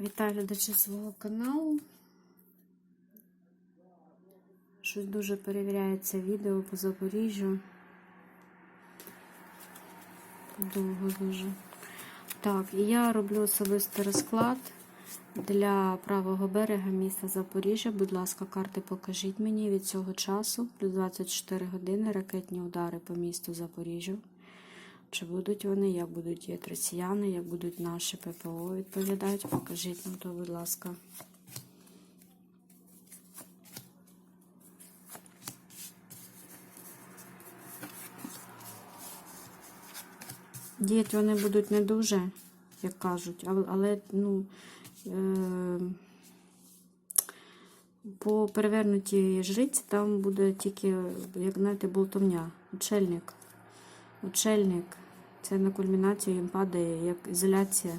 Вітаю глядачі свого каналу. Щось дуже перевіряється відео по Запоріжжю. Довго дуже. Так, і я роблю особистий розклад для правого берега міста Запоріжжя. Будь ласка, карти покажіть мені від цього часу. Плюс 24 години ракетні удари по місту Запоріжжя. Чи будуть вони, як будуть діяти росіяни, як будуть наші ППО відповідати? Покажіть нам то, будь ласка. Діяти вони будуть не дуже, як кажуть, але, ну, е, по перевернутій жриці там буде тільки, як знаєте, болтовня, учельник. Учельник. Це на кульмінацію їм падає як ізоляція.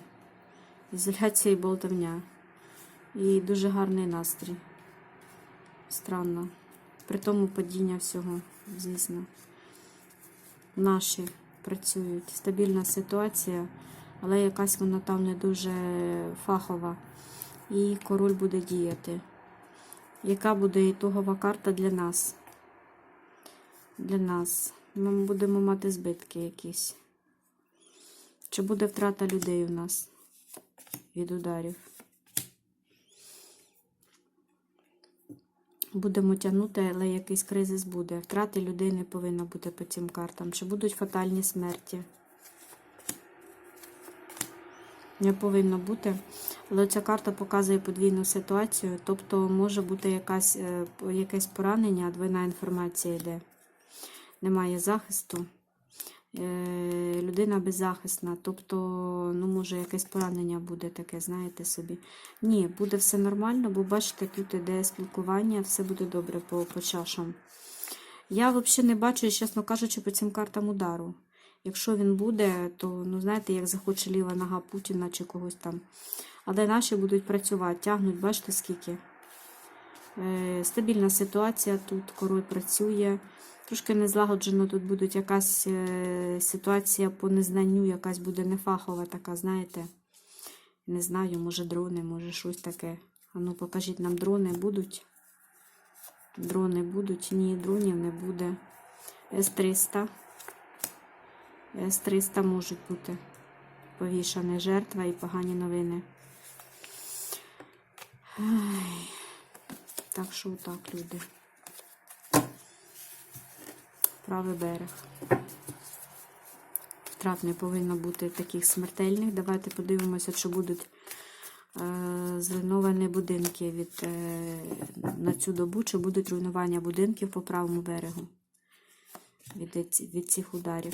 Ізоляція і болтовня. І дуже гарний настрій. Странно. При тому падіння всього, звісно. Наші працюють. Стабільна ситуація, але якась вона там не дуже фахова. І король буде діяти. Яка буде ітогова карта для нас? Для нас. Ми будемо мати збитки якісь. Чи буде втрата людей у нас від ударів? Будемо тягнути, але якийсь кризис буде. Втрати людей не повинно бути по цим картам. Чи будуть фатальні смерті? Не повинно бути. Але ця карта показує подвійну ситуацію. Тобто може бути якась, е, якесь поранення, двойна інформація йде. Немає захисту. Е, людина беззахисна, тобто, ну, може, якесь поранення буде таке, знаєте собі. Ні, буде все нормально, бо бачите, тут іде спілкування, все буде добре по, по чашам. Я взагалі не бачу, чесно кажучи, по цим картам удару. Якщо він буде, то, ну, знаєте, як захоче ліва нога Путіна чи когось там. Але наші будуть працювати, тягнуть, бачите, скільки. Е, стабільна ситуація тут, король працює. Трошки незлагоджено тут буде якась е, ситуація по незнанню, якась буде нефахова така, знаєте. Не знаю, може дрони, може щось таке. А ну покажіть нам, дрони будуть. Дрони будуть? Ні, дронів не буде. С-300. С-300 можуть бути. Повішана жертва і погані новини. Ай. Так що так, люди правий берег. Втрат не повинно бути таких смертельних. Давайте подивимося, чи будуть е, зруйновані будинки від, е, на цю добу, чи будуть руйнування будинків по правому берегу від, від цих ударів.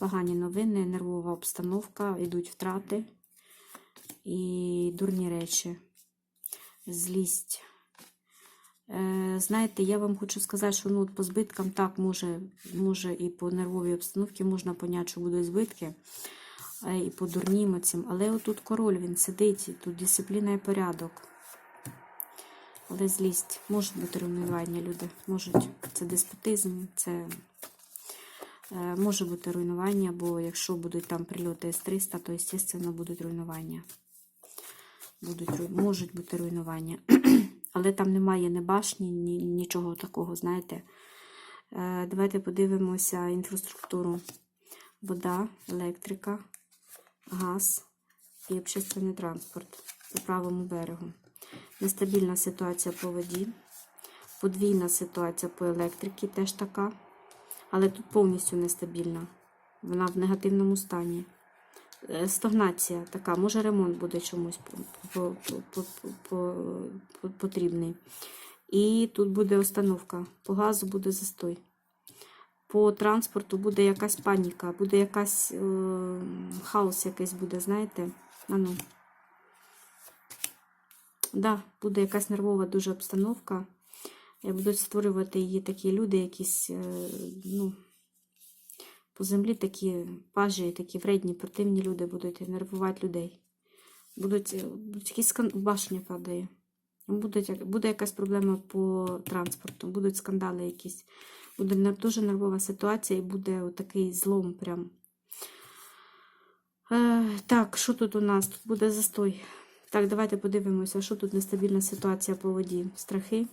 Погані новини, нервова обстановка, йдуть втрати і дурні речі, злість. Е, знаєте, я вам хочу сказати, що ну, по збиткам так може може і по нервовій обстановці можна поняти, що будуть збитки, е, і по дурнім цим. Але отут король він сидить, тут дисципліна і порядок. Але злість. Можуть бути руйнування, люди. Можуть. Це деспотизм, це е, може бути руйнування, бо якщо будуть там прильоти С-300, то, звісно, будуть руйнування. Будуть, Можуть бути руйнування. Але там немає ні башні, ні, нічого такого, знаєте. Е, Давайте подивимося інфраструктуру. Вода, електрика, газ і общественний транспорт по правому берегу. Нестабільна ситуація по воді, подвійна ситуація по електриці теж така. Але тут повністю нестабільна. Вона в негативному стані. Е, стагнація така, може ремонт буде чомусь потрібний. І тут буде установка. По газу буде застой. По транспорту буде якась паніка, буде якась е, хаос якийсь буде, знаєте? А ну. Да, буде якась нервова дуже обстановка. Я буду створювати її такі люди, якісь, е, ну, по землі такі пажі, такі вредні, противні люди будуть нервувати людей. Будуть, е, будуть якісь скан... башня падає. Будуть, буде якась проблема по транспорту, будуть скандали якісь. Буде дуже нервова ситуація і буде такий злом прям. Е, Так, що тут у нас? Тут буде застой. Так, давайте подивимося, що тут нестабільна ситуація по воді. Страхи.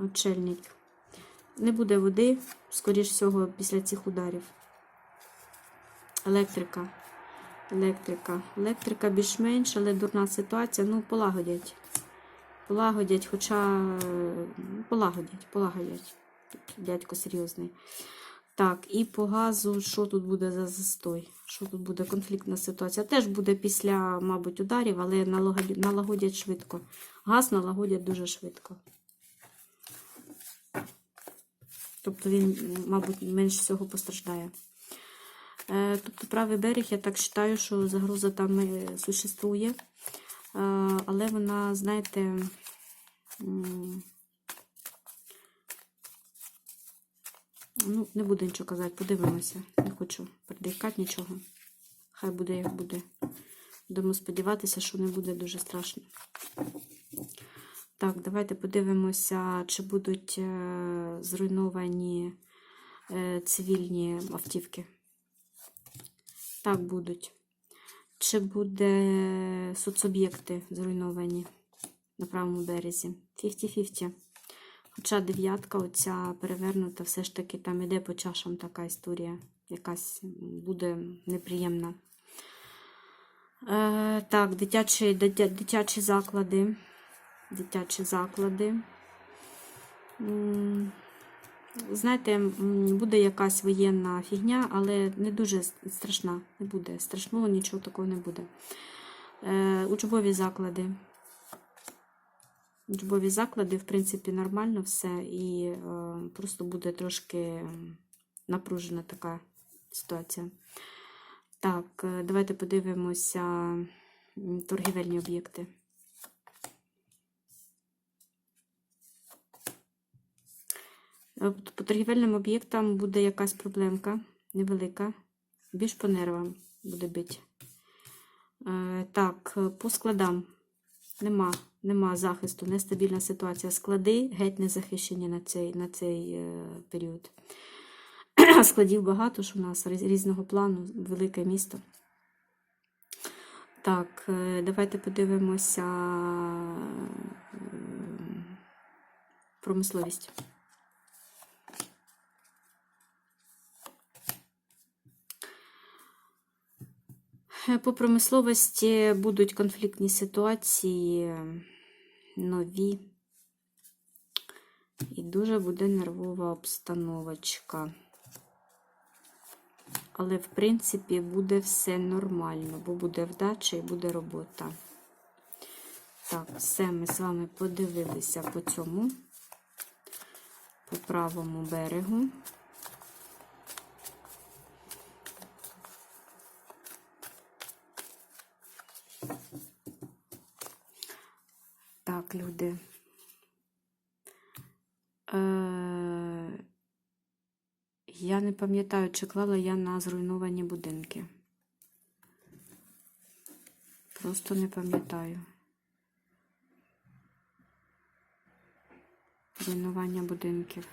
Отшельник. Не буде води, скоріш всього, після цих ударів. Електрика. Електрика. Електрика більш-менш, але дурна ситуація. Ну, полагодять. Полагодять, хоча полагодять, полагодять. Тут дядько серйозний. Так, і по газу, що тут буде за застой? Що тут буде конфліктна ситуація? Теж буде після, мабуть, ударів, але налагодять швидко. Газ налагодять дуже швидко. Тобто він, мабуть, менш всього постраждає. Е, Тобто правий берег, я так вважаю, що загроза там е, существує. Е, Але вона, знаєте, ну, не буду нічого казати, подивимося. Не хочу придикати нічого. Хай буде, як буде. Будемо сподіватися, що не буде дуже страшно. Так, давайте подивимося, чи будуть е, зруйновані е, цивільні автівки. Так, будуть. Чи буде соцоб'єкти зруйновані на правому березі? 50-50. Хоча дев'ятка, оця перевернута, все ж таки там іде по чашам така історія. Якась буде неприємна. Е, так, дитячі, дитя, дитячі заклади. Дитячі заклади. Знаєте, буде якась воєнна фігня, але не дуже страшна. Не буде. Страшного нічого такого не буде. Е, учбові заклади. Учбові заклади, в принципі, нормально все, і е, просто буде трошки напружена така ситуація. Так, е, давайте подивимося торгівельні об'єкти. По торгівельним об'єктам буде якась проблемка невелика. Більш по нервам буде бити. Е, Так, е, по складам нема, нема захисту, нестабільна ситуація. Склади геть не захищені на цей, на цей е, період. Складів багато ж у нас різного плану, велике місто. Так, е, давайте подивимося е, промисловість. По промисловості будуть конфліктні ситуації е, нові. І дуже буде нервова обстановочка. Але, в принципі, буде все нормально, бо буде вдача і буде робота. Так, все ми з вами подивилися по цьому, по правому берегу. Люди. Е, я не пам'ятаю, чи клала я на зруйновані будинки. Просто не пам'ятаю. Руйнування будинків.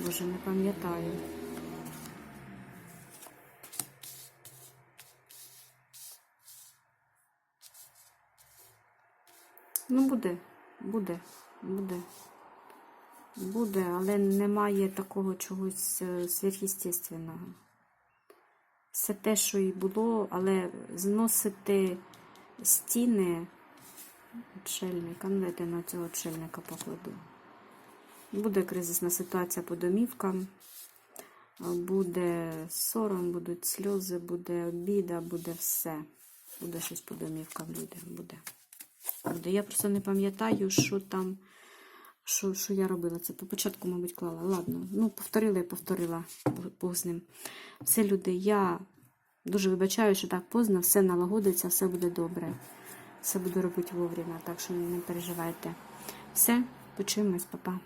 Боже, не пам'ятаю. Ну, буде, буде, буде. Буде, але немає такого чогось е, сверхъестественного. Все те, що і було, але зносити стіни отшельника, ну дайте на цього отшельника покладу. Буде кризисна ситуація по домівкам, буде сором, будуть сльози, буде обіда, буде все. Буде щось по домівкам, люди, буде. Буде. Я просто не пам'ятаю, що там. Що, що я робила? Це по початку, мабуть, клала. Ладно, ну, повторила і повторила Бог з ним. Все, люди, я дуже вибачаю, що так поздно, все налагодиться, все буде добре. Все буду робити вовремя, так що не переживайте. Все, почуємось, папа.